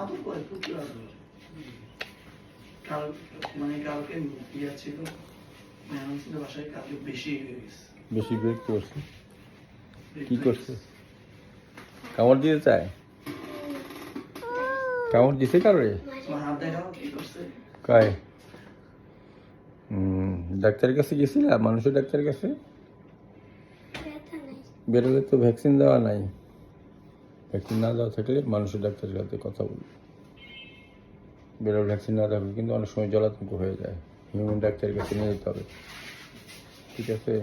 আদর করে প্রচুর আদর কাল মানে কালকে ইয়া ছিল মেহমান ছিল বাসায় কালকে বেশি হয়ে গেছে বেশি বের করছে? কি করছে কামড় দিতে চায়? কামড় দিছে কারোরে? কয়? ডাক্তারের কাছে গেছিলা? মানুষের ডাক্তারের কাছে? বেরোলে তো ভ্যাকসিন দেওয়া নাই। ভ্যাকসিন না দেওয়া থাকলে মানুষের ডাক্তারের সাথে কথা বলবে। বেরোল ভ্যাকসিন না দেওয়া কিন্তু অনেক সময় জলাতঙ্ক হয়ে যায়। হিউম্যান ডাক্তারের কাছে নিয়ে যেতে হবে। ঠিক আছে?